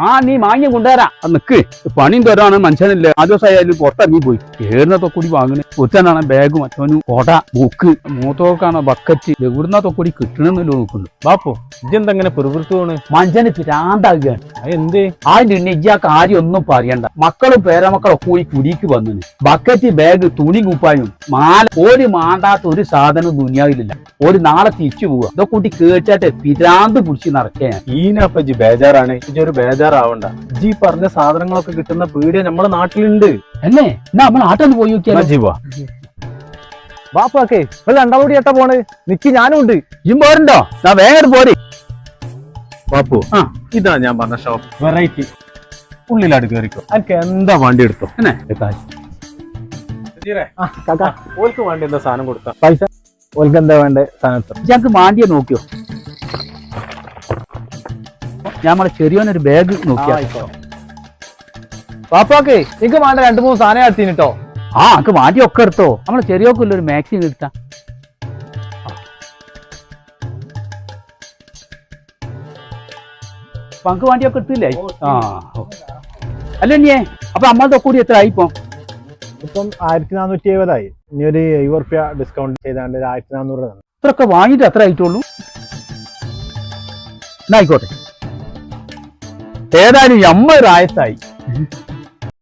ആ നീ മാങ്ങ കൊണ്ടുവരാ. നിക്ക്. പണിയും തരാണ് മനുഷ്യനില്ല. ആ ദിവസം ആയാലും പുറത്തിറങ്ങി പോയി. ഏറുന്ന കൂടി വാങ്ങണേ ഒറ്റനാണ് ബാഗ് മറ്റവനും കൊട ബുക്ക് മൂത്തോക്കാണ് ബക്കറ്റ് എവിടുന്ന തൊക്കുടി കിട്ടണമെന്നല്ലോ നോക്കുന്നു. ബാപ്പോ ഇജെന്തെങ്ങനെ പ്രവൃത്തിയാണ് പോണ് മനുഷ്യന് പിരാന്താകുകയാണ് എന്ത്? ആദ്യം പിന്നെ ഇജ്ജ് ആ കാര്യം ഒന്നും പറയണ്ട. മക്കളും പേരമക്കളും പോയി കുടിക്ക് വന്നു ബക്കറ്റ് ബാഗ് തുണി കുപ്പായും. മാല. ഒരു മാണ്ടാത്ത ഒരു സാധനം ദുനിയാവിലില്ല. ഒരു നാളെ തിരിച്ചു പോവുക. ഇതൊക്കെ കൂട്ടി കേട്ടിട്ട് പിരാന്ത് പിടിച്ച് നടക്കുകയാണ്. ഈനപ്പ ബേജാറാണ്. ഇജ്ജൊരു ഒരു ബേജാറാവണ്ട. ജി പറഞ്ഞ സാധനങ്ങളൊക്കെ കിട്ടുന്ന പീടിയ നമ്മുടെ നാട്ടിലുണ്ട്. അല്ലേ? എന്നാ നമ്മൾ നാട്ടിൽ പോയി നോക്കിയാലോ? ജീവാ ബാപ്പാക്കേ നിങ്ങൾ രണ്ടാമൂടി എട്ടാ പോണ്. നിക്ക് ഞാനും ഉണ്ട്. ഇയും പോരണ്ടോ? ഞാൻ വേഗം പോരെ. ബാപ്പു ആ. ഇതാ ഞാൻ പറഞ്ഞ ഷോപ്പ് വെറൈറ്റി ഉള്ളിലാട് കയറിക്കോ എനിക്ക് എന്താ വണ്ടി എടുത്തോ? ഓൽക്ക് വേണ്ടി എന്താ സാധനം കൊടുത്ത? പൈസ. ഓൽക്ക് എന്താ വേണ്ട? സാധനം ഞങ്ങൾക്ക് മാണ്ടിയെ നോക്കിയോ? ഞാൻ നമ്മളെ ചെറിയൊരു ബാഗ് നോക്കിയാ. പാപ്പാക്ക് എനിക്ക് വേണ്ട രണ്ടു മൂന്ന് സാധനം എടുത്തിട്ടോ ആ നമുക്ക് മാറ്റി ഒക്കെ എടുത്തോ. നമ്മളെ ചെറിയോക്കുള്ള ഒരു മാക്സിമം എടുത്താ. പങ്ക് വാണ്ടിയൊക്കെ എടുത്തില്ലേ? ആ. അല്ല ഇനിയേ അപ്പൊ അമ്മയുടെ കൂടി എത്ര ആയി ഇപ്പം ആയിരത്തി നാനൂറ്റി എഴുപതായി ഇനി ഒരു എഴുപത് റുപ്യ ഡിസ്കൗണ്ട് ചെയ്താണ്ട് ഒരു ആയിരത്തി നാനൂറ് ഇത്രയൊക്കെ വാങ്ങിയിട്ട് എത്ര ആയിട്ടുള്ളൂ? എന്നാ ആയിക്കോട്ടെ. ഏതായാലും അമ്മ ഒരു ആയത്തായി